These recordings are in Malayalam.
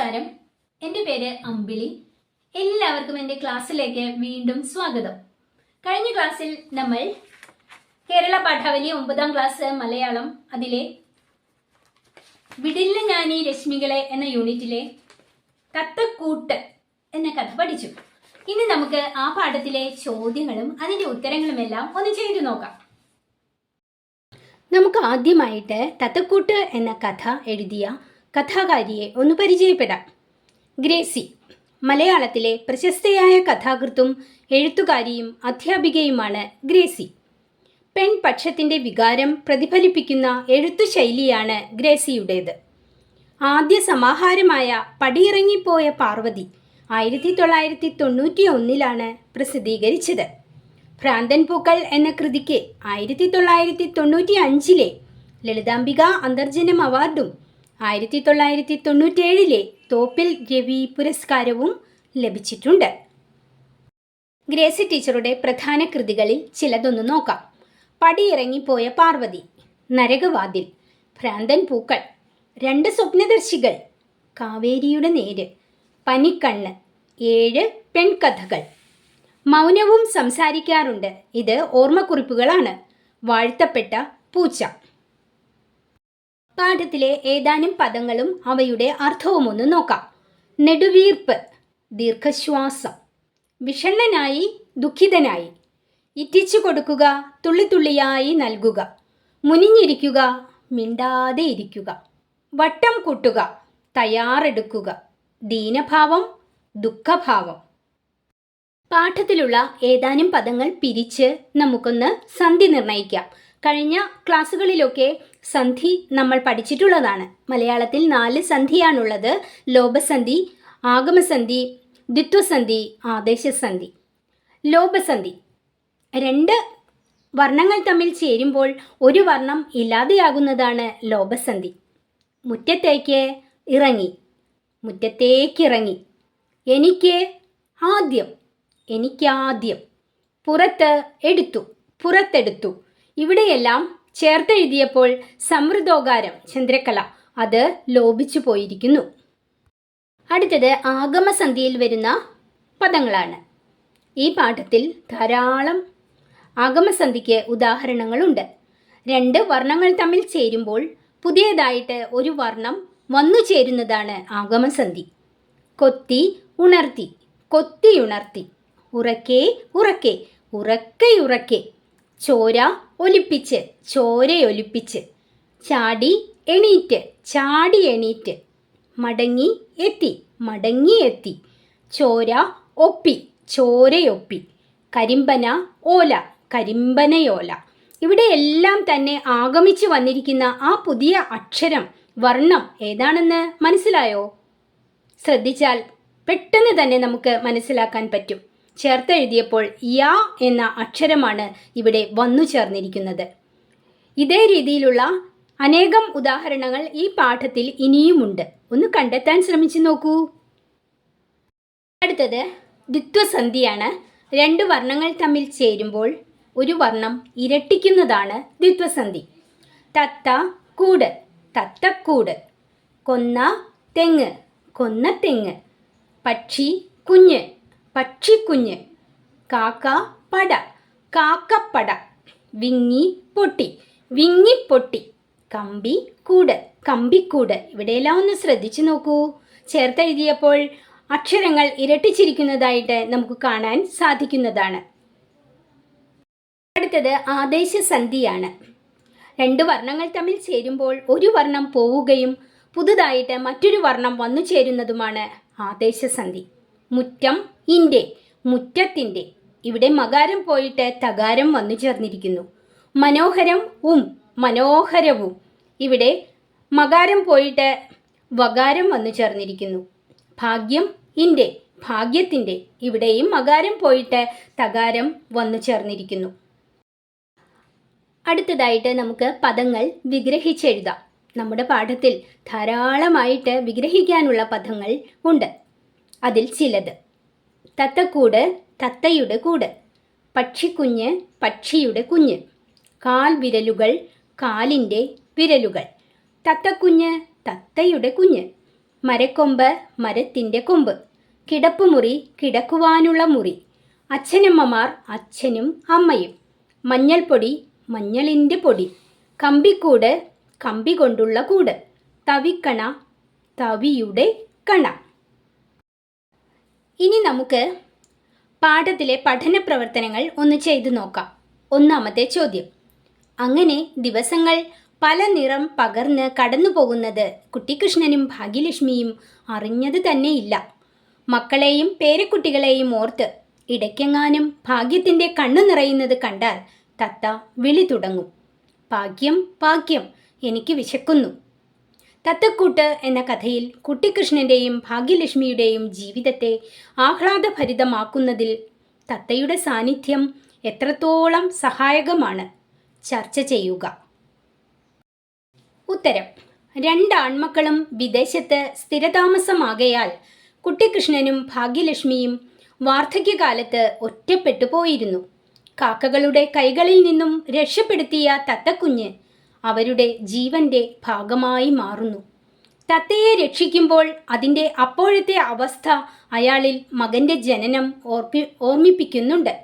നമസ്കാരം. എന്റെ പേര് അമ്പിളി. എല്ലാവർക്കും എന്റെ ക്ലാസ്സിലേക്ക് വീണ്ടും സ്വാഗതം. കഴിഞ്ഞ ക്ലാസ്സിൽ നമ്മൾ കേരള പാഠാവലി ഒമ്പതാം ക്ലാസ് മലയാളം അതിലെ വിടില്ല ഞാനീ രശ്മികളെ എന്ന യൂണിറ്റിലെ തത്തക്കൂട്ട് എന്ന കഥ പഠിച്ചു. ഇനി നമുക്ക് ആ പാഠത്തിലെ ചോദ്യങ്ങളും അതിന്റെ ഉത്തരങ്ങളുമെല്ലാം ഒന്ന് ചെയ്തു നോക്കാം. നമുക്ക് ആദ്യമായിട്ട് തത്തക്കൂട്ട് എന്ന കഥ എഴുതിയ കഥാകാരിയെ ഒന്ന് പരിചയപ്പെടാം. ഗ്രേസി മലയാളത്തിലെ പ്രശസ്തയായ കഥാകൃത്തും എഴുത്തുകാരിയും അധ്യാപികയുമാണ് ഗ്രേസി. പെൺപക്ഷത്തിന്റെ വികാരം പ്രതിഫലിപ്പിക്കുന്ന എഴുത്തു ശൈലിയാണ് ഗ്രേസിയുടേത്. ആദ്യ സമാഹാരമായ പടിയിറങ്ങിപ്പോയ പാർവതി ആയിരത്തി തൊള്ളായിരത്തി തൊണ്ണൂറ്റി ഒന്നിലാണ് പ്രസിദ്ധീകരിച്ചത്. ഭ്രാന്തൻ പൂക്കൾ എന്ന കൃതിക്ക് ആയിരത്തി തൊള്ളായിരത്തി തൊണ്ണൂറ്റി അഞ്ചിലെ ലളിതാംബിക അന്തർജനം അവാർഡും ആയിരത്തി തൊള്ളായിരത്തി തൊണ്ണൂറ്റേഴിലെ തോപ്പിൽ രവി പുരസ്കാരവും ലഭിച്ചിട്ടുണ്ട്. ഗ്രേസി ടീച്ചറുടെ പ്രധാന കൃതികളിൽ ചിലതൊന്ന് നോക്കാം. പടിയിറങ്ങിപ്പോയ പാർവതി നരകവാതിൽ ഭ്രാന്തൻ പൂക്കൾ രണ്ട് സ്വപ്നദർശികൾ കാവേരിയുടെ നേര് പനിക്കണ്ണ് ഏഴ് പെൺകഥകൾ. മൗനവും സംസാരിക്കാറുണ്ട്. ഇത് ഓർമ്മക്കുറിപ്പുകളാണ്. വാഴ്ത്തപ്പെട്ട പൂച്ച. പാഠത്തിലെ ഏതാനും പദങ്ങളും അവയുടെ അർത്ഥവും ഒന്ന് നോക്കാം. നെടുവീർപ്പ് ദീർഘശ്വാസം വിഷണ്ണനായി ദുഃഖിതനായി ഇറ്റിച്ചു കൊടുക്കുക തുള്ളിത്തുള്ളിയായി നൽകുക മുനിഞ്ഞിരിക്കുക മിണ്ടാതെ ഇരിക്കുക വട്ടം കൂട്ടുക തയ്യാറെടുക്കുക ദീനഭാവം ദുഃഖഭാവം. പാഠത്തിലുള്ള ഏതാനും പദങ്ങൾ പിരിച്ച് നമുക്കൊന്ന് സന്ധി നിർണയിക്കാം. കഴിഞ്ഞ ക്ലാസ്സുകളിലൊക്കെ സന്ധി നമ്മൾ പഠിച്ചിട്ടുള്ളതാണ്. മലയാളത്തിൽ നാല് സന്ധിയാണുള്ളത്. ലോപസന്ധി ആഗമസന്ധി ദ്വിത്വസന്ധി ആദേശസന്ധി. ലോപസന്ധി. രണ്ട് വർണങ്ങൾ തമ്മിൽ ചേരുമ്പോൾ ഒരു വർണം ഇല്ലാതെയാകുന്നതാണ് ലോപസന്ധി. മുറ്റത്തേക്ക് ഇറങ്ങി. മുറ്റത്തേക്കിറങ്ങി. എനിക്ക് ആദ്യം എനിക്കാദ്യം. പുറത്ത് എടുത്തു പുറത്തെടുത്തു. ഇവിടെയെല്ലാം ചേർത്തെഴുതിയപ്പോൾ സമൃദ്ധോകാരം ചന്ദ്രകല അത് ലോപിച്ചു പോയിരിക്കുന്നു. അടുത്തത് ആഗമസന്ധിയിൽ വരുന്ന പദങ്ങളാണ്. ഈ പാഠത്തിൽ ധാരാളം ആഗമസന്ധിക്ക് ഉദാഹരണങ്ങളുണ്ട്. രണ്ട് വർണങ്ങൾ തമ്മിൽ ചേരുമ്പോൾ പുതിയതായിട്ട് ഒരു വർണം വന്നു ചേരുന്നതാണ് ആഗമസന്ധി. കൊത്തി ഉണർത്തി കൊത്തിയുണർത്തി. ഉറക്കെ ഉറക്കെ ഉറക്കെ ചോര ഒലിപ്പിച്ച് ചോരയൊലിപ്പിച്ച് ചാടി എണീറ്റ് ചാടി എണീറ്റ്. മടങ്ങി എത്തി മടങ്ങി എത്തി. ചോര ഒപ്പി ചോരയൊപ്പി കരിമ്പന ഓല കരിമ്പനയോല ഇവിടെ എല്ലാം തന്നെ ആഗമിച്ചു വന്നിരിക്കുന്ന ആ പുതിയ അക്ഷരം വർണം ഏതാണെന്ന് മനസ്സിലായോ? ശ്രദ്ധിച്ചാൽ പെട്ടെന്ന് തന്നെ നമുക്ക് മനസ്സിലാക്കാൻ പറ്റും. ചേർത്തെഴുതിയപ്പോൾ യാ എന്ന അക്ഷരമാണ് ഇവിടെ വന്നു ചേർന്നിരിക്കുന്നത്. ഇതേ രീതിയിലുള്ള അനേകം ഉദാഹരണങ്ങൾ ഈ പാഠത്തിൽ ഇനിയുമുണ്ട്. ഒന്ന് കണ്ടെത്താൻ ശ്രമിച്ചു നോക്കൂ. അടുത്തത് ദ്വിത്വസന്ധിയാണ്. രണ്ട് വർണങ്ങൾ തമ്മിൽ ചേരുമ്പോൾ ഒരു വർണം ഇരട്ടിക്കുന്നതാണ് ദ്വിത്വസന്ധി. തത്ത കൂട് തത്തക്കൂട്. കൊന്ന തെങ്ങ് കൊന്ന തെങ്ങ്. പക്ഷി കുഞ്ഞ്. പക്ഷിക്കുഞ്ഞ്. കാക്ക പട. കാക്കപ്പട. വിങ്ങി പൊട്ടി. വിങ്ങി പൊട്ടി. കമ്പി കൂട്. കമ്പിക്കൂട് ഇവിടെയെല്ലാം ഒന്ന് ശ്രദ്ധിച്ചു നോക്കൂ. ചേർത്തെഴുതിയപ്പോൾ അക്ഷരങ്ങൾ ഇരട്ടിച്ചിരിക്കുന്നതായിട്ട് നമുക്ക് കാണാൻ സാധിക്കുന്നതാണ്. അടുത്തത് ആദേശസന്ധിയാണ് രണ്ട് വർണങ്ങൾ തമ്മിൽ ചേരുമ്പോൾ ഒരു വർണം പോവുകയും പുതുതായിട്ട് മറ്റൊരു വർണം വന്നു ചേരുന്നതുമാണ് ആദേശസന്ധി മുറ്റം ഇന്റെ മുറ്റത്തിന്റെ ഇവിടെ മകാരം പോയിട്ട് തകാരം വന്നു ചേർന്നിരിക്കുന്നു. മനോഹരം ഉം മനോഹരവും ഇവിടെ മകാരം പോയിട്ട് വകാരം വന്നു ചേർന്നിരിക്കുന്നു. ഭാഗ്യം ഇന്റെ ഭാഗ്യത്തിന്റെ ഇവിടെയും മകാരം പോയിട്ട് തകാരം വന്നു ചേർന്നിരിക്കുന്നു. അടുത്തതായിട്ട് നമുക്ക് പദങ്ങൾ വിഗ്രഹിച്ചെഴുതാം. നമ്മുടെ പാഠത്തിൽ ധാരാളമായിട്ട് വിഗ്രഹിക്കാനുള്ള പദങ്ങൾ ഉണ്ട്. അതിൽ ചിലത് തത്തക്കൂട് തത്തയുടെ കൂട്. പക്ഷിക്കുഞ്ഞ് പക്ഷിയുടെ കുഞ്ഞ്. കാൽ വിരലുകൾ കാലിന്റെ വിരലുകൾ. തത്തക്കുഞ്ഞ് തത്തയുടെ കുഞ്ഞ്. മരക്കൊമ്പ് മരത്തിന്റെ കൊമ്പ്. കിടപ്പുമുറി കിടക്കുവാനുള്ള മുറി. അച്ഛനമ്മമാർ അച്ഛനും അമ്മയും. മഞ്ഞൾപ്പൊടി മഞ്ഞളിന്റെ പൊടി. കമ്പിക്കൂട് കമ്പി കൊണ്ടുള്ള കൂട്. തവിക്കണ തവിയുടെ കണ. ഇനി നമുക്ക് പാഠത്തിലെ പഠന പ്രവർത്തനങ്ങൾ ഒന്ന് ചെയ്തു നോക്കാം. ഒന്നാമത്തെ ചോദ്യം. അങ്ങനെ ദിവസങ്ങൾ പല നിറം പകർന്ന് കടന്നു പോകുന്നത് കുട്ടിക്കൃഷ്ണനും ഭാഗ്യലക്ഷ്മിയും അറിഞ്ഞത് തന്നെയില്ല. മക്കളെയും പേരക്കുട്ടികളെയും ഓർത്ത് ഇടയ്ക്കെങ്ങാനും ഭാഗ്യത്തിന്റെ കണ്ണു നിറയുന്നത് കണ്ടാൽ തത്ത വിളി തുടങ്ങും. ഭാഗ്യം ഭാഗ്യം എനിക്ക് വിശക്കുന്നു. തത്തക്കൂട്ട് എന്ന കഥയിൽ കുട്ടിക്കൃഷ്ണന്റെയും ഭാഗ്യലക്ഷ്മിയുടെയും ജീവിതത്തെ ആഹ്ലാദഭരിതമാക്കുന്നതിൽ തത്തയുടെ സാന്നിധ്യം എത്രത്തോളം സഹായകമാണ്? ചർച്ച ചെയ്യുക. ഉത്തരം. രണ്ട് ആൺമക്കളും വിദേശത്ത് സ്ഥിരതാമസമാകയാൽ കുട്ടിക്കൃഷ്ണനും ഭാഗ്യലക്ഷ്മിയും വാർദ്ധക്യകാലത്ത് ഒറ്റപ്പെട്ടു പോയിരുന്നു കാക്കകളുടെ കൈകളിൽ നിന്നും രക്ഷപ്പെടുത്തിയ തത്തക്കുഞ്ഞ് അവരുടെ ജീവന്റെ ഭാഗമായി മാറുന്നു. തത്തയെ രക്ഷിക്കുമ്പോൾ അതിന്റെ അപ്പോഴത്തെ അവസ്ഥ അയാളിൽ മകന്റെ ജനനം ഓർപ്പി ഓർമ്മിപ്പിക്കുന്നുണ്ട്.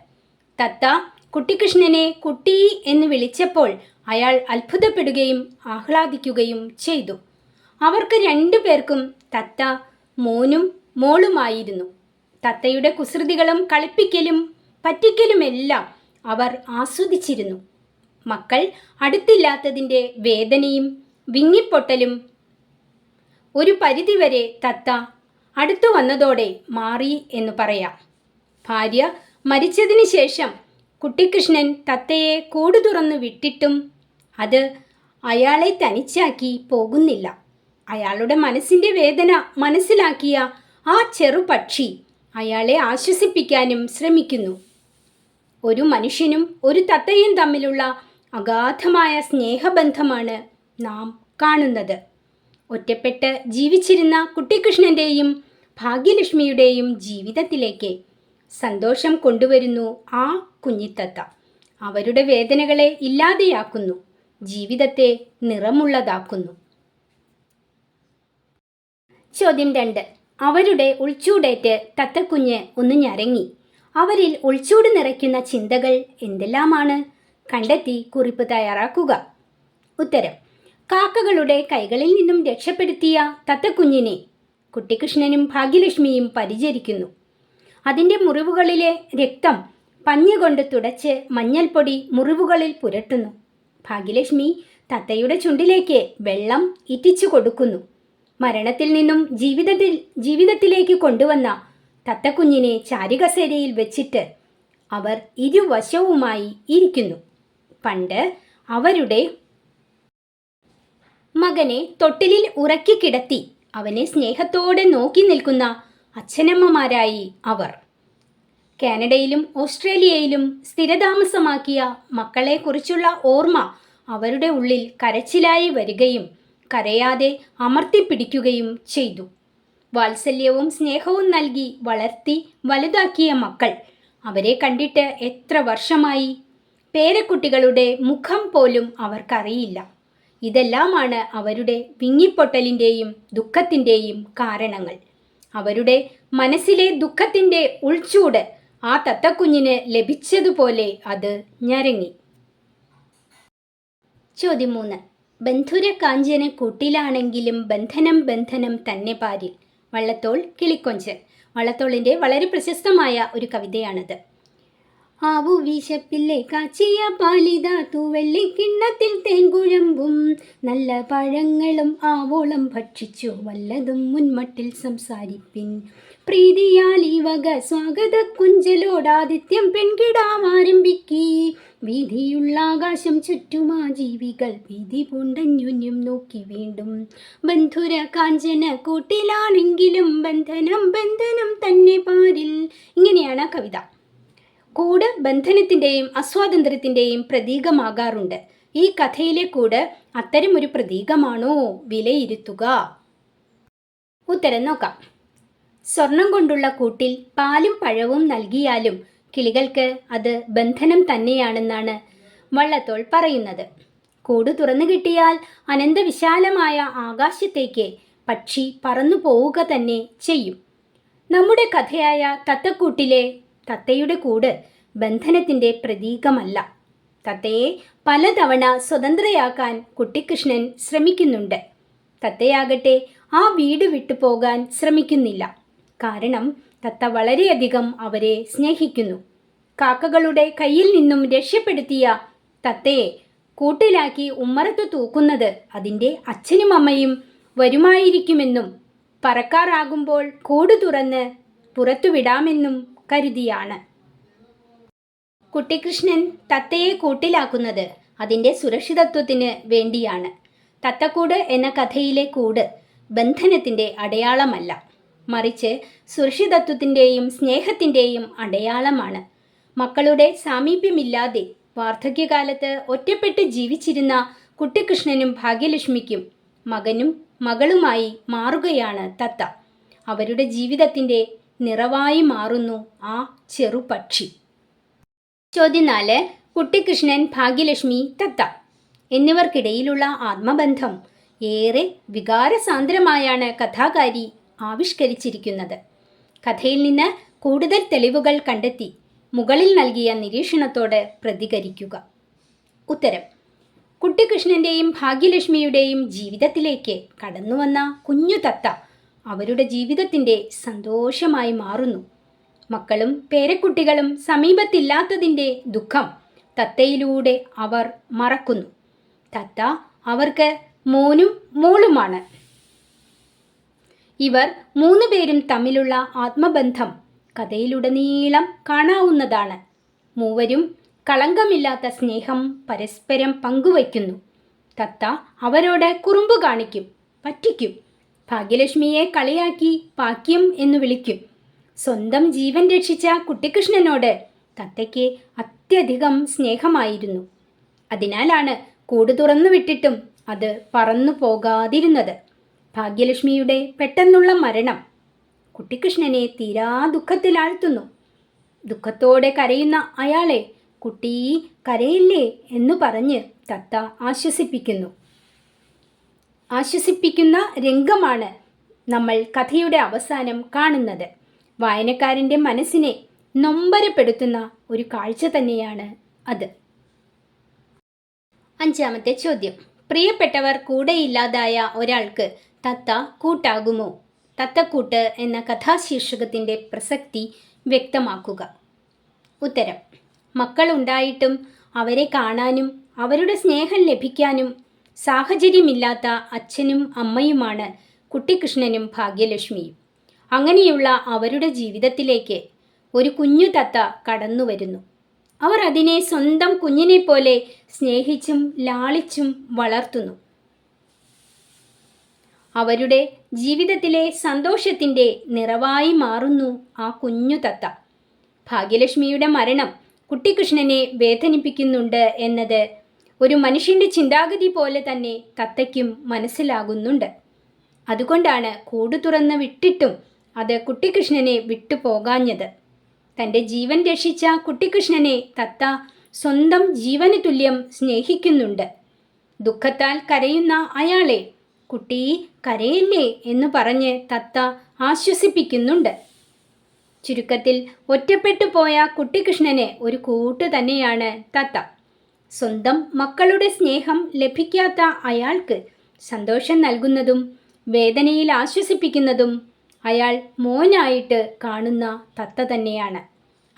തത്ത കുട്ടിക്കൃഷ്ണനെ കുട്ടി എന്ന് വിളിച്ചപ്പോൾ അയാൾ അത്ഭുതപ്പെടുകയും ആഹ്ലാദിക്കുകയും ചെയ്തു. അവർക്ക് രണ്ടു പേർക്കും തത്ത മോനും മോളുമായിരുന്നു. തത്തയുടെ കുസൃതികളും കളിപ്പിക്കലും പറ്റിക്കലുമെല്ലാം അവർ ആസ്വദിച്ചിരുന്നു. മക്കൾ അടുത്തില്ലാത്തതിന്റെ വേദനയും വിങ്ങിപ്പൊട്ടലും ഒരു പരിധിവരെ തത്ത അടുത്തു വന്നതോടെ മാറി എന്ന് പറയാം. ഭാര്യ മരിച്ചതിന് ശേഷം കുട്ടിക്കൃഷ്ണൻ തത്തയെ കൂട് തുറന്നു വിട്ടിട്ടും അത് അയാളെ തനിച്ചാക്കി പോകുന്നില്ല. അയാളുടെ മനസ്സിന്റെ വേദന മനസ്സിലാക്കിയ ആ ചെറുപക്ഷി അയാളെ ആശ്വസിപ്പിക്കാനും ശ്രമിക്കുന്നു. ഒരു മനുഷ്യനും ഒരു തത്തയും തമ്മിലുള്ള അഗാധമായ സ്നേഹബന്ധമാണ് നാം കാണുന്നത്. ഒറ്റപ്പെട്ട് ജീവിച്ചിരുന്ന കുട്ടിക്കൃഷ്ണന്റെയും ഭാഗ്യലക്ഷ്മിയുടെയും ജീവിതത്തിലേക്ക് സന്തോഷം കൊണ്ടുവരുന്നു ആ കുഞ്ഞിത്തത്ത. അവരുടെ വേദനകളെ ഇല്ലാതെയാക്കുന്നു ജീവിതത്തെ നിറമുള്ളതാക്കുന്നു. ചോദ്യം രണ്ട്. അവരുടെ ഉൾച്ചൂടേറ്റ് തത്തക്കുഞ്ഞ് ഒന്ന് ഞരങ്ങി. അവരിൽ ഉൾച്ചൂട് നിറയ്ക്കുന്ന ചിന്തകൾ എന്തെല്ലാമാണ്? കണ്ടെത്തി കുറിപ്പ് തയ്യാറാക്കുക. ഉത്തരം കാക്കകളുടെ കൈകളിൽ നിന്നും രക്ഷപ്പെടുത്തിയ തത്തക്കുഞ്ഞിനെ കുട്ടിക്കൃഷ്ണനും ഭാഗ്യലക്ഷ്മിയും പരിചരിക്കുന്നു. അതിന്റെ മുറിവുകളിലെ രക്തം പഞ്ഞുകൊണ്ട് തുടച്ച് മഞ്ഞൾപ്പൊടി മുറിവുകളിൽ പുരട്ടുന്നു. ഭാഗ്യലക്ഷ്മി തത്തയുടെ ചുണ്ടിലേക്ക് വെള്ളം ഇറ്റിച്ചു കൊടുക്കുന്നു. മരണത്തിൽ നിന്നും ജീവിതത്തിൽ ജീവിതത്തിലേക്ക് കൊണ്ടുവന്ന തത്തക്കുഞ്ഞിനെ ചാരികസേരയിൽ വെച്ചിട്ട് അവർ ഇരുവശവുമായി ഇരിക്കുന്നു. പണ്ട് അവരുടെ മകനെ തൊട്ടിലിൽ ഉറക്കി കിടത്തി അവനെ സ്നേഹത്തോടെ നോക്കി നിൽക്കുന്ന അച്ഛനമ്മമാരായി അവർ. കാനഡയിലും ഓസ്ട്രേലിയയിലും സ്ഥിരതാമസമാക്കിയ മക്കളെക്കുറിച്ചുള്ള ഓർമ്മ അവരുടെ ഉള്ളിൽ കരച്ചിലായി വരികയും കരയാതെ അമർത്തിപ്പിടിക്കുകയും ചെയ്തു. വാത്സല്യവും സ്നേഹവും നൽകി വളർത്തി വലുതാക്കിയ മക്കൾ അവരെ കണ്ടിട്ട് എത്ര വർഷമായി പേരക്കുട്ടികളുടെ മുഖം പോലും അവർക്കറിയില്ല. ഇതെല്ലാമാണ് അവരുടെ വിങ്ങിപ്പൊട്ടലിന്റെയും ദുഃഖത്തിന്റെയും കാരണങ്ങൾ. അവരുടെ മനസ്സിലെ ദുഃഖത്തിന്റെ ഉൾച്ചൂട് ആ തത്തക്കുഞ്ഞിന് ലഭിച്ചതുപോലെ അത് ഞരങ്ങി. ചോദ്യം മൂന്ന്. ബന്ധുര കാഞ്ചന കൂട്ടിലാണെങ്കിലും ബന്ധനം ബന്ധനം തന്നെ പാരിൽ. വള്ളത്തോൾ കിളിക്കൊഞ്ച്. വള്ളത്തോളിന്റെ വളരെ പ്രശസ്തമായ ഒരു കവിതയാണത്. ആവു വിശപ്പില്ലേ? കാച്ചിയ പാലിത തൂവെള്ളിക്കിണ്ണത്തിൽ തേൻകുഴമ്പും നല്ല പഴങ്ങളും ആവോളം ഭക്ഷിച്ചു വല്ലതും മുൻമട്ടിൽ സംസാരിപ്പിൻ. പ്രീതിയാൽ ഈ വക സ്വാഗത കുഞ്ചലോടാദിത്യം പെൺകിടാവാരംഭിക്കി വീതിയുള്ള ആകാശം ചുറ്റുമാ ജീവികൾ വീതി പൂണ്ടന്യുന്യം നോക്കി വീണ്ടും. ബന്ധുര കാഞ്ചന കൂട്ടിലാണെങ്കിലും ബന്ധനം ബന്ധനം തന്നെ പാരിൽ. ഇങ്ങനെയാണ് കവിത. കൂട് ബന്ധനത്തിന്റെയും അസ്വാതന്ത്ര്യത്തിന്റെയും പ്രതീകമാകാറുണ്ട്. ഈ കഥയിലെ കൂട് അത്തരമൊരു പ്രതീകമാണോ? വിലയിരുത്തുക. ഉത്തരം നോക്കാം. സ്വർണം കൊണ്ടുള്ള കൂട്ടിൽ പാലും പഴവും നൽകിയാലും കിളികൾക്ക് അത് ബന്ധനം തന്നെയാണെന്നാണ് വള്ളത്തോൾ പറയുന്നത്. കൂട് തുറന്നു കിട്ടിയാൽ അനന്തവിശാലമായ ആകാശത്തേക്ക് പക്ഷി പറന്നു പോവുക തന്നെ ചെയ്യും. നമ്മുടെ കഥയായ തത്തക്കൂട്ടിലെ തത്തയുടെ കൂട് ബന്ധനത്തിന്റെ പ്രതീകമല്ല. തത്തയെ പലതവണ സ്വതന്ത്രയാക്കാൻ കുട്ടിക്കൃഷ്ണൻ ശ്രമിക്കുന്നുണ്ട്. തത്തയാകട്ടെ ആ വീട് വിട്ടു പോകാൻ ശ്രമിക്കുന്നില്ല. കാരണം തത്ത വളരെയധികം അവരെ സ്നേഹിക്കുന്നു. കാക്കകളുടെ കയ്യിൽ നിന്നും രക്ഷപ്പെടുത്തിയ തത്തയെ കൂട്ടിലാക്കി ഉമ്മറത്ത് തൂക്കുന്നത് അതിന്റെ അച്ഛനും അമ്മയും വരുമായിരിക്കുമെന്നും പറക്കാറാകുമ്പോൾ കൂട് തുറന്ന് പുറത്തു വിടാമെന്നും കരുതിയാണ്. കുട്ടിക്കൃഷ്ണൻ തത്തയെ കൂട്ടിലാക്കുന്നത് അതിന്റെ സുരക്ഷിതത്വത്തിന് വേണ്ടിയാണ്. തത്തക്കൂട് എന്ന കഥയിലെ കൂട് ബന്ധനത്തിന്റെ അടയാളമല്ല. മറിച്ച് സുരക്ഷിതത്വത്തിന്റെയും സ്നേഹത്തിന്റെയും അടയാളമാണ്. മക്കളുടെ സാമീപ്യമില്ലാതെ വാർദ്ധക്യകാലത്ത് ഒറ്റപ്പെട്ട് ജീവിച്ചിരുന്ന കുട്ടിക്കൃഷ്ണനും ഭാഗ്യലക്ഷ്മിക്കും മകനും മകളുമായി മാറുകയാണ് തത്ത. അവരുടെ ജീവിതത്തിന്റെ നിറവായി മാറുന്നു ആ ചെറുപക്ഷി ചോദ്യം നാല് കുട്ടിക്കൃഷ്ണൻ ഭാഗ്യലക്ഷ്മി തത്ത എന്നിവർക്കിടയിലുള്ള ആത്മബന്ധം ഏറെ വികാരസാന്ദ്രമായാണ് കഥാകാരി ആവിഷ്കരിച്ചിരിക്കുന്നത്. കഥയിൽ നിന്ന് കൂടുതൽ തെളിവുകൾ കണ്ടെത്തി മുകളിൽ നൽകിയ നിരീക്ഷണത്തോട് പ്രതികരിക്കുക. ഉത്തരം കുട്ടിക്കൃഷ്ണന്റെയും ഭാഗ്യലക്ഷ്മിയുടെയും ജീവിതത്തിലേക്ക് കടന്നുവന്ന കുഞ്ഞു തത്ത അവരുടെ ജീവിതത്തിന്റെ സന്തോഷമായി മാറുന്നു. മക്കളും പേരക്കുട്ടികളും സമീപത്തില്ലാത്തതിന്റെ ദുഃഖം തത്തയിലൂടെ അവർ മറക്കുന്നു. തത്ത അവർക്ക് മോനും മോളുമാണ്. ഇവർ മൂന്ന് പേരും തമ്മിലുള്ള ആത്മബന്ധം കഥയിലുടനീളം കാണാവുന്നതാണ്. മൂവരും കളങ്കമില്ലാത്ത സ്നേഹം പരസ്പരം പങ്കുവയ്ക്കുന്നു. തത്ത അവരോട് കുറുമ്പ് കാണിക്കും പറ്റിക്കും. ഭാഗ്യലക്ഷ്മിയെ കളിയാക്കി പാക്യം എന്ന് വിളിക്കും. സ്വന്തം ജീവൻ രക്ഷിച്ച കുട്ടിക്കൃഷ്ണനോട് തത്തയ്ക്ക് അത്യധികം സ്നേഹമായിരുന്നു. അതിനാലാണ് കൂട് തുറന്നു വിട്ടിട്ടും അത് പറന്നു പോകാതിരുന്നത്. ഭാഗ്യലക്ഷ്മിയുടെ പെട്ടെന്നുള്ള മരണം കുട്ടിക്കൃഷ്ണനെ തീരാ ദുഃഖത്തിലാഴ്ത്തുന്നു. ദുഃഖത്തോടെ കരയുന്ന അയാളെ കുട്ടി കരയില്ലേ എന്ന് പറഞ്ഞ് തത്ത ആശ്വസിപ്പിക്കുന്നു. ആശ്വസിപ്പിക്കുന്ന രംഗമാണ് നമ്മൾ കഥയുടെ അവസാനം കാണുന്നത്. വായനക്കാരന്റെ മനസ്സിനെ നൊമ്പരപ്പെടുത്തുന്ന ഒരു കാഴ്ച തന്നെയാണ് അത്. അഞ്ചാമത്തെ ചോദ്യം. പ്രിയപ്പെട്ടവർ കൂടെയില്ലാതായ ഒരാൾക്ക് തത്ത കൂട്ടാകുമോ? തത്തക്കൂട്ട് എന്ന കഥാശീർഷകത്തിന്റെ പ്രസക്തി വ്യക്തമാക്കുക. ഉത്തരം. മക്കളുണ്ടായിട്ടും അവരെ കാണാനും അവരുടെ സ്നേഹം ലഭിക്കാനും സാഹചര്യമില്ലാത്ത അച്ഛനും അമ്മയുമാണ് കുട്ടിക്കൃഷ്ണനും ഭാഗ്യലക്ഷ്മിയും. അങ്ങനെയുള്ള അവരുടെ ജീവിതത്തിലേക്ക് ഒരു കുഞ്ഞു തത്ത കടന്നു വരുന്നു അവർ അതിനെ സ്വന്തം കുഞ്ഞിനെ പോലെ സ്നേഹിച്ചും ലാളിച്ചും വളർത്തുന്നു. അവരുടെ ജീവിതത്തിലെ സന്തോഷത്തിന്റെ നിറവായി മാറുന്നു ആ കുഞ്ഞു തത്ത. ഭാഗ്യലക്ഷ്മിയുടെ മരണം കുട്ടിക്കൃഷ്ണനെ വേദനിപ്പിക്കുന്നുണ്ട് എന്നത് ഒരു മനുഷ്യന്റെ ചിന്താഗതി പോലെ തന്നെ തത്തയ്ക്കും മനസ്സിലാകുന്നുണ്ട്. അതുകൊണ്ടാണ് കൂട് തുറന്ന് വിട്ടിട്ടും അത് കുട്ടിക്കൃഷ്ണനെ വിട്ടുപോകാഞ്ഞത്. തന്റെ ജീവൻ രക്ഷിച്ച കുട്ടിക്കൃഷ്ണനെ തത്ത സ്വന്തം ജീവന് തുല്യം സ്നേഹിക്കുന്നുണ്ട്. ദുഃഖത്താൽ കരയുന്ന അയാളെ കുട്ടി കരയില്ലേ? എന്ന് പറഞ്ഞ് തത്ത ആശ്വസിപ്പിക്കുന്നുണ്ട്. ചുരുക്കത്തിൽ ഒറ്റപ്പെട്ടു പോയ കുട്ടിക്കൃഷ്ണന് ഒരു കൂട്ട് തന്നെയാണ് തത്ത. സ്വന്തം മക്കളുടെ സ്നേഹം ലഭിക്കാത്ത അയാൾക്ക് സന്തോഷം നൽകുന്നതും വേദനയിൽ ആശ്വസിപ്പിക്കുന്നതും അയാൾ മോനായിട്ട് കാണുന്ന തത്ത തന്നെയാണ്.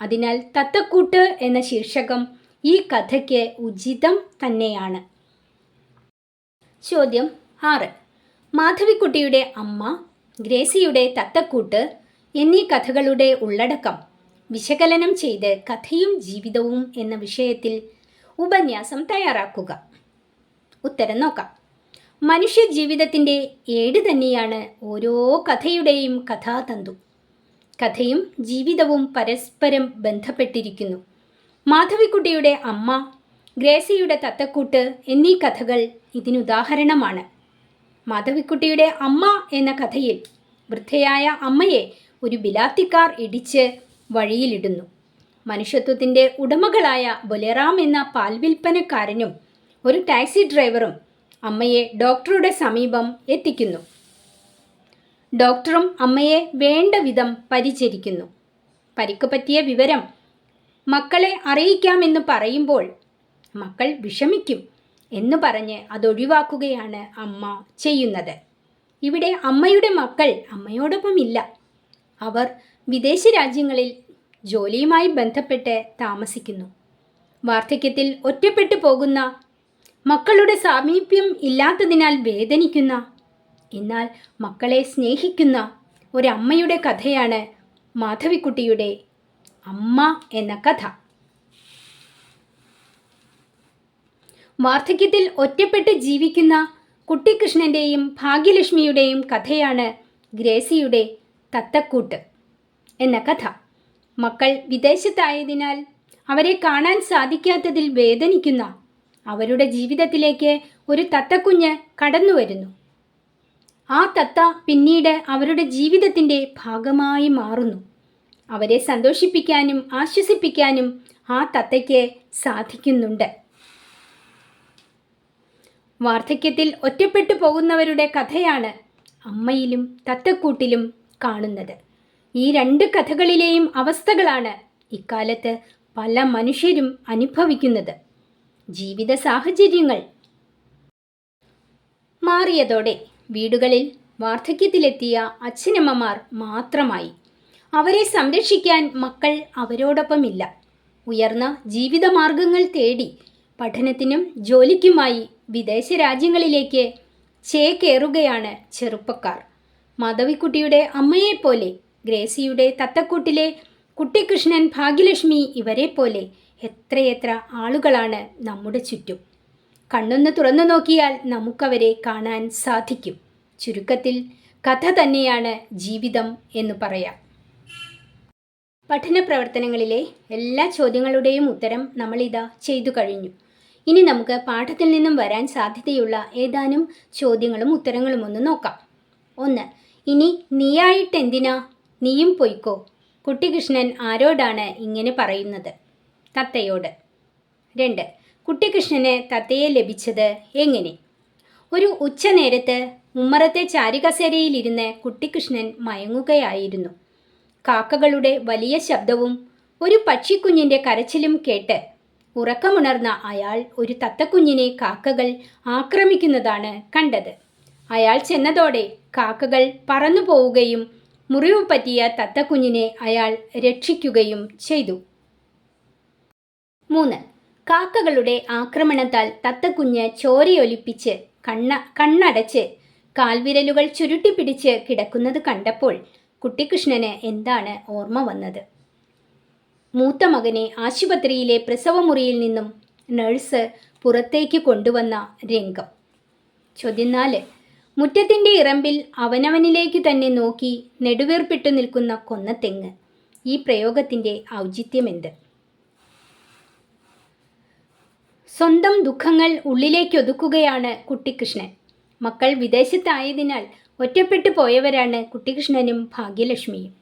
അതിനാൽ തത്തക്കൂട്ട് എന്ന ശീർഷകം ഈ കഥയ്ക്ക് ഉചിതം തന്നെയാണ്. ചോദ്യം ആറ്. മാധവിക്കുട്ടിയുടെ അമ്മ ഗ്രേസിയുടെ തത്തക്കൂട്ട് എന്നീ കഥകളുടെ ഉള്ളടക്കം വിശകലനം ചെയ്ത് കഥയും ജീവിതവും എന്ന വിഷയത്തിൽ ഉപന്യാസം തയ്യാറാക്കുക. ഉത്തരം നോക്കാം. മനുഷ്യ ജീവിതത്തിന്റെ ഏട് തന്നെയാണ് ഓരോ കഥയുടെയും കഥാതന്തു. കഥയും ജീവിതവും പരസ്പരം ബന്ധപ്പെട്ടിരിക്കുന്നു. മാധവിക്കുട്ടിയുടെ അമ്മ ഗ്രേസിയുടെ തത്തക്കൂട്ട് എന്നീ കഥകൾ ഇതിനുദാഹരണമാണ്. മാധവിക്കുട്ടിയുടെ അമ്മ എന്ന കഥയിൽ വൃദ്ധയായ അമ്മയെ ഒരു ബിലാത്തിക്കാർ ഇടിച്ച് വഴിയിലിടുന്നു. മനുഷ്യത്വത്തിന്റെ ഉടമകളായ ബൊലേറാം എന്ന പാൽ വിൽപ്പനക്കാരനും ഒരു ടാക്സി ഡ്രൈവറും അമ്മയെ ഡോക്ടറുടെ സമീപം എത്തിക്കുന്നു. ഡോക്ടറും അമ്മയെ വേണ്ട വിധം പരിചരിക്കുന്നു. പരിക്ക് പറ്റിയ വിവരം മക്കളെ അറിയിക്കാമെന്ന് പറയുമ്പോൾ മക്കൾ വിഷമിക്കും എന്ന് പറഞ്ഞ് അതൊഴിവാക്കുകയാണ് അമ്മ ചെയ്യുന്നത്. ഇവിടെ അമ്മയുടെ മക്കൾ അമ്മയോടൊപ്പമില്ല. അവർ വിദേശ രാജ്യങ്ങളിൽ ജോലിയുമായി ബന്ധപ്പെട്ട് താമസിക്കുന്നു. വാർദ്ധക്യത്തിൽ ഒറ്റപ്പെട്ടു പോകുന്ന മക്കളുടെ സാമീപ്യം ഇല്ലാത്തതിനാൽ വേദനിക്കുന്ന എന്നാൽ മക്കളെ സ്നേഹിക്കുന്ന ഒരമ്മയുടെ കഥയാണ് മാധവിക്കുട്ടിയുടെ അമ്മ എന്ന കഥ. വാർദ്ധക്യത്തിൽ ഒറ്റപ്പെട്ട് ജീവിക്കുന്ന കുട്ടിക്കൃഷ്ണന്റെയും ഭാഗ്യലക്ഷ്മിയുടെയും കഥയാണ് ഗ്രേസിയുടെ തത്തക്കൂട്ട് എന്ന കഥ. മക്കൾ വിദേശത്തായതിനാൽ അവരെ കാണാൻ സാധിക്കാത്തതിൽ വേദനിക്കുന്ന അവരുടെ ജീവിതത്തിലേക്ക് ഒരു തത്തക്കുഞ്ഞ് കടന്നു വരുന്നു ആ തത്ത പിന്നീട് അവരുടെ ജീവിതത്തിന്റെ ഭാഗമായി മാറുന്നു. അവരെ സന്തോഷിപ്പിക്കാനും ആശ്വസിപ്പിക്കാനും ആ തത്തയ്ക്ക് സാധിക്കുന്നുണ്ട്. വാർദ്ധക്യത്തിൽ ഒറ്റപ്പെട്ടു പോകുന്നവരുടെ കഥയാണ് അമ്മയിലും തത്തക്കൂട്ടിലും കാണുന്നത്. ഈ രണ്ട് കഥകളിലെയും അവസ്ഥകളാണ് ഇക്കാലത്ത് പല മനുഷ്യരും അനുഭവിക്കുന്നത്. ജീവിത സാഹചര്യങ്ങൾ മാറിയതോടെ വീടുകളിൽ വാർദ്ധക്യത്തിലെത്തിയ അച്ഛനമ്മമാർ മാത്രമായി. അവരെ സംരക്ഷിക്കാൻ മക്കൾ അവരോടൊപ്പമില്ല. ഉയർന്ന ജീവിതമാർഗങ്ങൾ തേടി പഠനത്തിനും ജോലിക്കുമായി വിദേശ രാജ്യങ്ങളിലേക്ക് ചേക്കേറുകയാണ് ചെറുപ്പക്കാർ. മാധവിക്കുട്ടിയുടെ അമ്മയെപ്പോലെ ഗ്രേസിയുടെ തത്തക്കൂട്ടിലെ കുട്ടിക്കൃഷ്ണൻ ഭാഗ്യലക്ഷ്മി ഇവരെ പോലെ എത്രയെത്ര ആളുകളാണ് നമ്മുടെ ചുറ്റും. കണ്ണൊന്ന് തുറന്നു നോക്കിയാൽ നമുക്കവരെ കാണാൻ സാധിക്കും. ചുരുക്കത്തിൽ കഥ തന്നെയാണ് ജീവിതം എന്ന് പറയാം. പഠന പ്രവർത്തനങ്ങളിലെ എല്ലാ ചോദ്യങ്ങളുടെയും ഉത്തരം നമ്മളിതാ ചെയ്തു കഴിഞ്ഞു. ഇനി നമുക്ക് പാഠത്തിൽ നിന്നും വരാൻ സാധ്യതയുള്ള ഏതാനും ചോദ്യങ്ങളും ഉത്തരങ്ങളും ഒന്ന് നോക്കാം. ഒന്ന് ഇനി നീയായിട്ടെന്തിനാ നീയും പൊയ്ക്കോ. കുട്ടികൃഷ്ണൻ ആരോടാണ് ഇങ്ങനെ പറയുന്നത്? തത്തയോട്. രണ്ട്. കുട്ടികൃഷ്ണന് തത്തയെ ലഭിച്ചത് എങ്ങനെ? ഒരു ഉച്ചനേരത്ത് ഉമ്മറത്തെ ചാരികസേരയിലിരുന്ന് കുട്ടികൃഷ്ണൻ മയങ്ങുകയായിരുന്നു. കാക്കകളുടെ വലിയ ശബ്ദവും ഒരു പക്ഷിക്കുഞ്ഞിന്റെ കരച്ചിലും കേട്ട് ഉറക്കമുണർന്ന അയാൾ ഒരു തത്തക്കുഞ്ഞിനെ കാക്കകൾ ആക്രമിക്കുന്നതാണ് കണ്ടത്. അയാൾ ചെന്നതോടെ കാക്കകൾ പറന്നു പോവുകയും മുറിവ് പറ്റിയ തത്തക്കുഞ്ഞിനെ അയാൾ രക്ഷിക്കുകയും ചെയ്തു. മൂന്ന്. കാക്കകളുടെ ആക്രമണത്താൽ തത്തക്കുഞ്ഞ് ചോരയൊലിപ്പിച്ച് കണ്ണ കണ്ണടച്ച് കാൽവിരലുകൾ ചുരുട്ടിപ്പിടിച്ച് കിടക്കുന്നത് കണ്ടപ്പോൾ കുട്ടിക്കൃഷ്ണന് എന്താണ് ഓർമ്മ വന്നത്? മൂത്ത മകനെ ആശുപത്രിയിലെ പ്രസവമുറിയിൽ നിന്നും നഴ്സ് പുറത്തേക്ക് കൊണ്ടുവന്ന രംഗം. ചോദ്യം നാല്. മുറ്റത്തിന്റെ ഇറമ്പിൽ അവനവനിലേക്ക് തന്നെ നോക്കി നെടുവേർപ്പിട്ടു നിൽക്കുന്ന കൊന്നത്തെങ്ങ് ഈ പ്രയോഗത്തിന്റെ ഔചിത്യമെന്ത്? സ്വന്തം ദുഃഖങ്ങൾ ഉള്ളിലേക്കൊതുക്കുകയാണ് കുട്ടിക്കൃഷ്ണൻ മക്കൾ വിദേശത്തായതിനാൽ ഒറ്റപ്പെട്ടു പോയവരാണ് കുട്ടികൃഷ്ണനും ഭാഗ്യലക്ഷ്മിയും.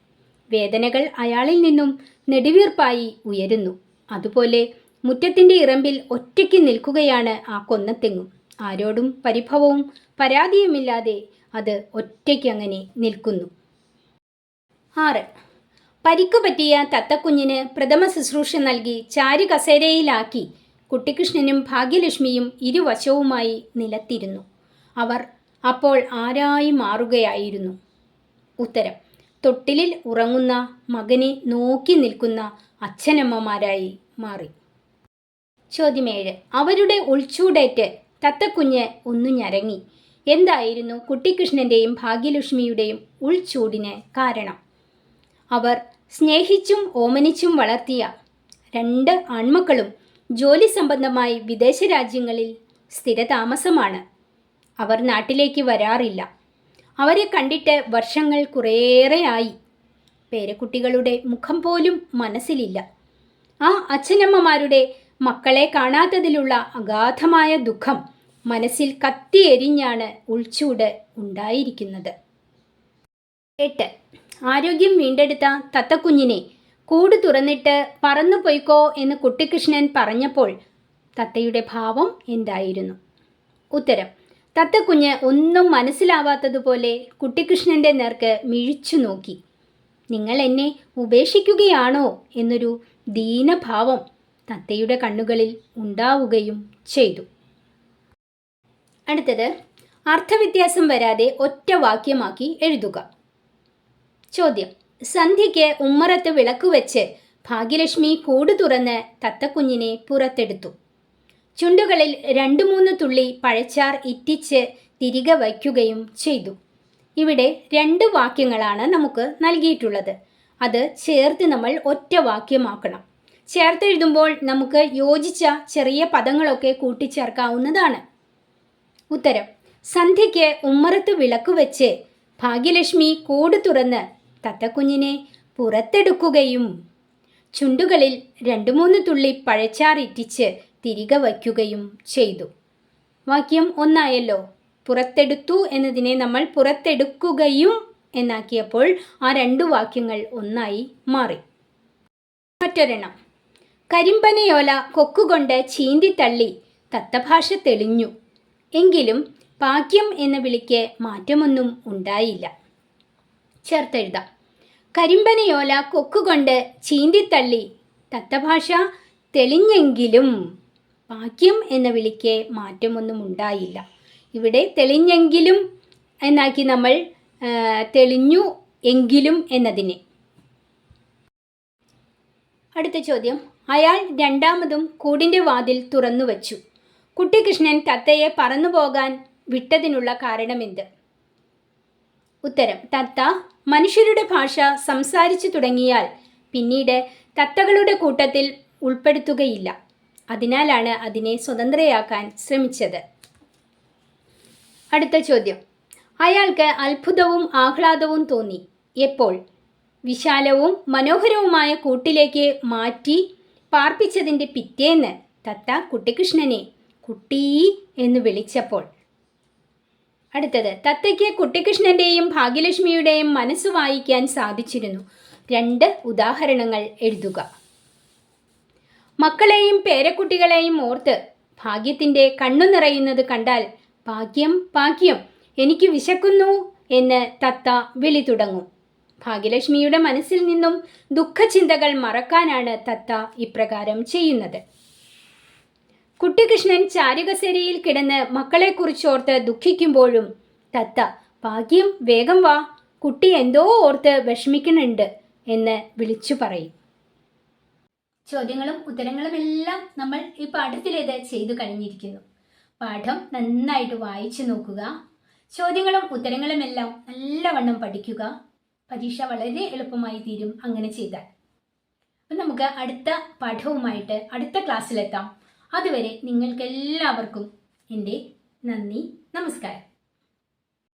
വേദനകൾ അയാളിൽ നിന്നും നെടുവീർപ്പായി ഉയരുന്നു. അതുപോലെ മുറ്റത്തിന്റെ ഇറമ്പിൽ ഒറ്റയ്ക്ക് നിൽക്കുകയാണ് ആ കൊന്നത്തെങ്ങും ആരോടും പരിഭവവും പരാതിയുമില്ലാതെ അത് ഒറ്റയ്ക്ക് അങ്ങനെ നിൽക്കുന്നു. ആറ്. പരിക്കു പറ്റിയ തത്തക്കുഞ്ഞിന് പ്രഥമ ശുശ്രൂഷ നൽകി ചാരു കസേരയിലാക്കി കുട്ടിക്കൃഷ്ണനും ഭാഗ്യലക്ഷ്മിയും ഇരുവശവുമായി നിലത്തിരുന്നു. അവർ അപ്പോൾ ആരായി മാറുകയായിരുന്നു? ഉത്തരം. തൊട്ടിലിൽ ഉറങ്ങുന്ന മകനെ നോക്കി നിൽക്കുന്ന അച്ഛനമ്മമാരായി മാറി. ചോദ്യമേഴ് അവരുടെ ഉൾച്ചൂടേറ്റ് തത്തക്കുഞ്ഞ് ഒന്നു ഞരങ്ങി. എന്തായിരുന്നു കുട്ടിക്കൃഷ്ണന്റെയും ഭാഗ്യലക്ഷ്മിയുടെയും ഉൾച്ചൂടിന് കാരണം? അവർ സ്നേഹിച്ചും ഓമനിച്ചും വളർത്തിയ രണ്ട് ആൺമക്കളും ജോലി സംബന്ധമായി വിദേശ രാജ്യങ്ങളിൽ സ്ഥിരതാമസമാണ്. അവർ നാട്ടിലേക്ക് വരാറില്ല. അവരെ കണ്ടിട്ട് വർഷങ്ങൾ കുറേയേറെയായി. പേരക്കുട്ടികളുടെ മുഖം പോലും മനസ്സിലില്ല. ആ അച്ഛനമ്മമാരുടെ മക്കളെ കാണാത്തതിലുള്ള അഗാധമായ ദുഃഖം മനസ്സിൽ കത്തിയെരിഞ്ഞാണ് ഉൾച്ചൂട് ഉണ്ടായിരിക്കുന്നത്. എട്ട്. ആരോഗ്യം വീണ്ടെടുത്ത തത്തക്കുഞ്ഞിനെ കൂട് തുറന്നിട്ട് പറന്നു പൊയ്ക്കോ എന്ന് കുട്ടിക്കൃഷ്ണൻ പറഞ്ഞപ്പോൾ തത്തയുടെ ഭാവം എന്തായിരുന്നു? ഉത്തരം. തത്തക്കുഞ്ഞ് ഒന്നും മനസ്സിലാവാത്തതുപോലെ കുട്ടിക്കൃഷ്ണന്റെ നേർക്ക് മിഴിച്ചു നോക്കി. നിങ്ങൾ എന്നെ ഉപേക്ഷിക്കുകയാണോ എന്നൊരു ദീനഭാവം തത്തയുടെ കണ്ണുകളിൽ ഉണ്ടാവുകയും ചെയ്തു. അടുത്തത് അർത്ഥവ്യത്യാസം വരാതെ ഒറ്റ വാക്യമാക്കി എഴുതുക. ചോദ്യം സന്ധ്യയ്ക്ക് ഉമ്മറത്ത് വിളക്ക് വെച്ച് ഭാഗ്യലക്ഷ്മി കൂട് തുറന്ന് തത്തക്കുഞ്ഞിനെ പുറത്തെടുത്തു. ചുണ്ടുകളിൽ രണ്ടു മൂന്ന് തുള്ളി പഴച്ചാർ ഇറ്റിച്ച് തിരികെ വയ്ക്കുകയും ചെയ്തു. ഇവിടെ രണ്ട് വാക്യങ്ങളാണ് നമുക്ക് നൽകിയിട്ടുള്ളത്. അത് ചേർത്ത് നമ്മൾ ഒറ്റ വാക്യമാക്കണം. ചേർത്തെഴുതുമ്പോൾ നമുക്ക് യോജിച്ച ചെറിയ പദങ്ങളൊക്കെ കൂട്ടിച്ചേർക്കാവുന്നതാണ്. ഉത്തരം. സന്ധ്യയ്ക്ക് ഉമ്മറത്ത് വിളക്ക് വെച്ച് ഭാഗ്യലക്ഷ്മി കൂട് തുറന്ന് തത്തക്കുഞ്ഞിനെ പുറത്തെടുക്കുകയും ചുണ്ടുകളിൽ രണ്ടു മൂന്ന് തുള്ളി പഴച്ചാറിറ്റിച്ച് തിരികെ വയ്ക്കുകയും ചെയ്തു. വാക്യം ഒന്നായല്ലോ. പുറത്തെടുത്തു എന്നതിനെ നമ്മൾ പുറത്തെടുക്കുകയും എന്നാക്കിയപ്പോൾ ആ രണ്ടു വാക്യങ്ങൾ ഒന്നായി മാറി. മറ്റൊരെണ്ണം. കരിമ്പനയോല കൊക്കുകൊണ്ട് ചീന്തിത്തള്ളി തത്തഭാഷ തെളിഞ്ഞു. എങ്കിലും ഭാഗ്യം എന്ന വിളിക്ക് മാറ്റമൊന്നും ഉണ്ടായില്ല. ചേർത്തെഴുതാം. കരിമ്പനയോല കൊക്കുകൊണ്ട് ചീന്തിത്തള്ളി തത്തഭാഷ തെളിഞ്ഞെങ്കിലും ഭാഗ്യം എന്ന വിളിക്ക് മാറ്റമൊന്നും ഉണ്ടായില്ല. ഇവിടെ തെളിഞ്ഞെങ്കിലും എന്നാക്കി നമ്മൾ തെളിഞ്ഞു എങ്കിലും എന്നതിനെ. അടുത്ത ചോദ്യം. അയാൾ രണ്ടാമതും കൂടിന്റെ വാതിൽ തുറന്നു വച്ചു. കുട്ടികൃഷ്ണൻ തത്തയെ പറന്നു പോകാൻ വിട്ടതിനുള്ള കാരണമെന്ത്? ഉത്തരം തത്ത മനുഷ്യരുടെ ഭാഷ സംസാരിച്ചു തുടങ്ങിയാൽ പിന്നീട് തത്തകളുടെ കൂട്ടത്തിൽ ഉൾപ്പെടുത്തുകയില്ല. അതിനാലാണ് അതിനെ സ്വതന്ത്രയാക്കാൻ ശ്രമിച്ചത്. അടുത്ത ചോദ്യം. അയാൾക്ക് അത്ഭുതവും ആഹ്ലാദവും തോന്നി. എപ്പോൾ? വിശാലവും മനോഹരവുമായ കൂട്ടിലേക്ക് മാറ്റി പാർപ്പിച്ചതിന്റെ പിറ്റേന്ന് തത്ത കുട്ടികൃഷ്ണനെ കുട്ടി എന്ന് വിളിച്ചപ്പോൾ. അടുത്തത് തത്തയ്ക്ക് കുട്ടികൃഷ്ണന്റെയും ഭാഗ്യലക്ഷ്മിയുടെയും മനസ്സ് വായിക്കാൻ സാധിച്ചിരുന്നു. രണ്ട് ഉദാഹരണങ്ങൾ എഴുതുക. മക്കളെയും പേരക്കുട്ടികളെയും ഓർത്ത് ഭാഗ്യത്തിന്റെ കണ്ണു നിറയുന്നത് കണ്ടാൽ ഭാഗ്യം ഭാഗ്യം എനിക്ക് വിശക്കുന്നു എന്ന് തത്ത വിളി തുടങ്ങും. ഭാഗ്യലക്ഷ്മിയുടെ മനസ്സിൽ നിന്നും ദുഃഖചിന്തകൾ മറക്കാനാണ് തത്ത ഇപ്രകാരം ചെയ്യുന്നത്. കുട്ടികൃഷ്ണൻ ചാരുകസേരയിൽ കിടന്ന് മക്കളെക്കുറിച്ചോർത്ത് ദുഃഖിക്കുമ്പോഴും തത്ത ഭാഗ്യം വേഗം വാ. കുട്ടി എന്തോ ഓർത്ത് വിഷമിക്കുന്നുണ്ട് എന്ന് വിളിച്ചു പറയും. ചോദ്യങ്ങളും ഉത്തരങ്ങളും എല്ലാം നമ്മൾ ഈ പാഠത്തിലേത് ചെയ്തു കഴിഞ്ഞിരിക്കുന്നു. പാഠം നന്നായിട്ട് വായിച്ചു നോക്കുക. ചോദ്യങ്ങളും ഉത്തരങ്ങളുമെല്ലാം നല്ലവണ്ണം പഠിക്കുക. പരീക്ഷ വളരെ എളുപ്പമായി തീരും അങ്ങനെ ചെയ്താൽ. അപ്പം നമുക്ക് അടുത്ത പാഠവുമായിട്ട് അടുത്ത ക്ലാസ്സിലെത്താം അതുവരെ നിങ്ങൾക്കെല്ലാവർക്കും എന്റെ നന്ദി നമസ്കാരം.